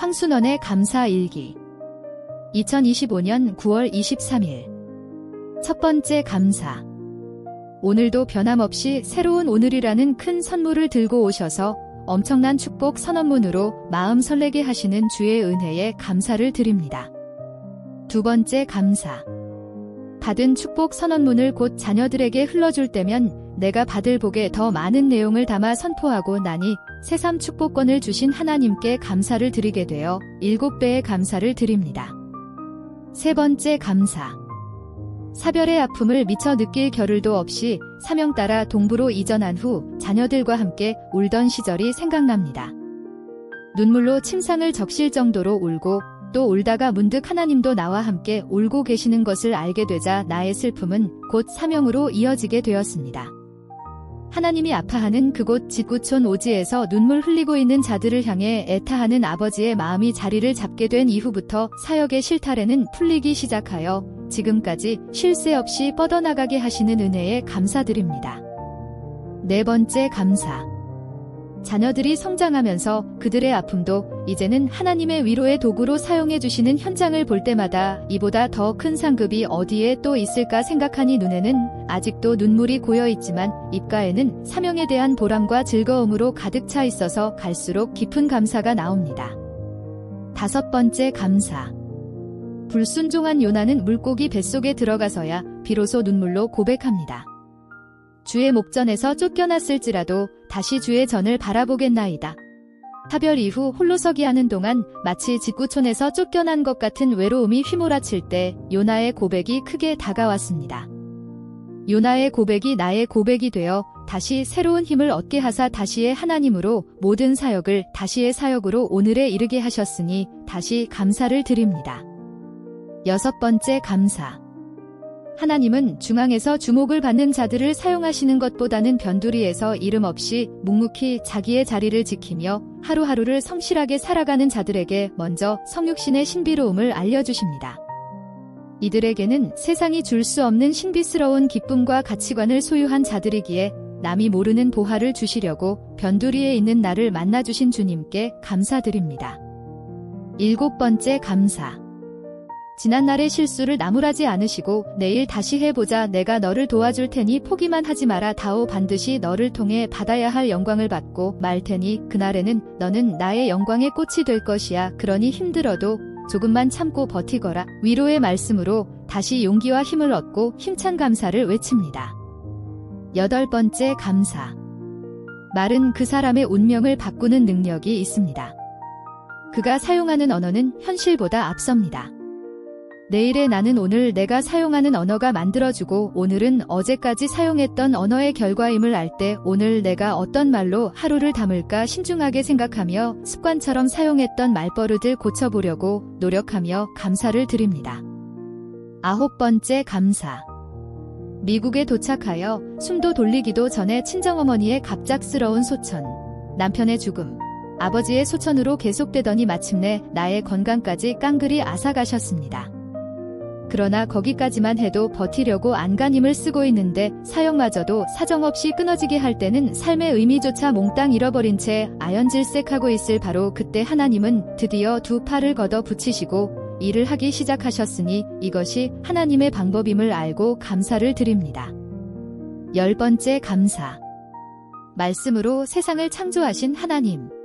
황순원의 감사 일기. 2025년 9월 23일. 첫 번째 감사. 오늘도 변함없이 새로운 오늘이라는 큰 선물을 들고 오셔서 엄청난 축복 선언문으로 마음 설레게 하시는 주의 은혜에 감사를 드립니다. 두 번째 감사. 받은 축복 선언문을 곧 자녀들에게 흘러줄 때면 내가 받을 복에 더 많은 내용을 담아 선포하고 나니 새삼 축복권을 주신 하나님께 감사를 드리게 되어 일곱 배의 감사를 드립니다. 세 번째 감사. 사별의 아픔을 미처 느낄 겨를도 없이 사명 따라 동부로 이전한 후 자녀들과 함께 울던 시절이 생각납니다. 눈물로 침상을 적실 정도로 울고 또 울다가 문득 하나님도 나와 함께 울고 계시는 것을 알게 되자 나의 슬픔은 곧 사명으로 이어지게 되었습니다. 하나님이 아파하는 그곳 짓구촌 오지에서 눈물 흘리고 있는 자들을 향해 애타하는 아버지의 마음이 자리를 잡게 된 이후부터 사역의 실타래는 풀리기 시작하여 지금까지 쉴새 없이 뻗어나가게 하시는 은혜에 감사드립니다. 네 번째 감사. 자녀들이 성장하면서 그들의 아픔도 이제는 하나님의 위로의 도구로 사용해 주시는 현장을 볼 때마다 이보다 더 큰 상급이 어디에 또 있을까 생각하니 눈에는 아직도 눈물이 고여 있지만 입가에는 사명에 대한 보람과 즐거움으로 가득 차 있어서 갈수록 깊은 감사가 나옵니다. 다섯 번째 감사. 불순종한 요나는 물고기 뱃속에 들어가서야 비로소 눈물로 고백합니다. 주의 목전에서 쫓겨났을지라도 다시 주의 전을 바라보겠나이다. 사별 이후 홀로 서기 하는 동안 마치 직구촌에서 쫓겨난 것 같은 외로움이 휘몰아칠 때 요나의 고백이 크게 다가왔습니다. 요나의 고백이 나의 고백이 되어 다시 새로운 힘을 얻게 하사 다시의 하나님으로 모든 사역을 다시의 사역으로 오늘에 이르게 하셨으니 다시 감사를 드립니다. 여섯 번째 감사. 하나님은 중앙에서 주목을 받는 자들을 사용하시는 것보다는 변두리에서 이름 없이 묵묵히 자기의 자리를 지키며 하루하루를 성실하게 살아가는 자들에게 먼저 성육신의 신비로움을 알려주십니다. 이들에게는 세상이 줄 수 없는 신비스러운 기쁨과 가치관을 소유한 자들이기에 남이 모르는 보화를 주시려고 변두리에 있는 나를 만나주신 주님께 감사드립니다. 일곱 번째 감사. 지난날의 실수를 나무라지 않으시고 내일 다시 해보자 내가 너를 도와줄 테니 포기만 하지 마라 다오 반드시 너를 통해 받아야 할 영광을 받고 말 테니 그날에는 너는 나의 영광의 꽃이 될 것이야 그러니 힘들어도 조금만 참고 버티거라 위로의 말씀으로 다시 용기와 힘을 얻고 힘찬 감사를 외칩니다. 여덟 번째 감사 말은 그 사람의 운명을 바꾸는 능력이 있습니다. 그가 사용하는 언어는 현실보다 앞섭니다. 내일의 나는 오늘 내가 사용하는 언어가 만들어주고 오늘은 어제까지 사용했던 언어의 결과임을 알 때 오늘 내가 어떤 말로 하루를 담을까 신중하게 생각하며 습관처럼 사용했던 말버릇을 고쳐보려고 노력하며 감사를 드립니다. 아홉 번째 감사. 미국에 도착하여 숨도 돌리기도 전에 친정어머니의 갑작스러운 소천, 남편의 죽음, 아버지의 소천으로 계속되더니 마침내 나의 건강까지 깡그리 앗아가셨습니다. 그러나 거기까지만 해도 버티려고 안간힘을 쓰고 있는데 사역마저도 사정없이 끊어지게 할 때는 삶의 의미조차 몽땅 잃어버린 채 아연질색하고 있을 바로 그때 하나님은 드디어 두 팔을 걷어 붙이시고 일을 하기 시작하셨으니 이것이 하나님의 방법임을 알고 감사를 드립니다. 열 번째 감사. 말씀으로 세상을 창조하신 하나님.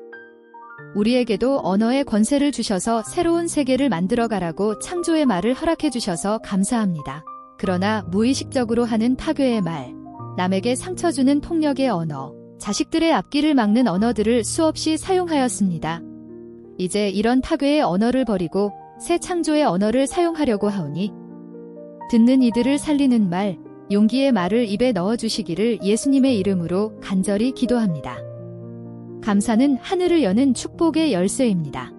우리에게도 언어의 권세를 주셔서 새로운 세계를 만들어가라고 창조의 말을 허락해 주셔서 감사합니다. 그러나 무의식적으로 하는 파괴의 말, 남에게 상처 주는 폭력의 언어, 자식들의 앞길을 막는 언어들을 수없이 사용하였습니다. 이제 이런 파괴의 언어를 버리고 새 창조의 언어를 사용하려고 하오니 듣는 이들을 살리는 말, 용기의 말을 입에 넣어주시기를 예수님의 이름으로 간절히 기도합니다. 감사는 하늘을 여는 축복의 열쇠입니다.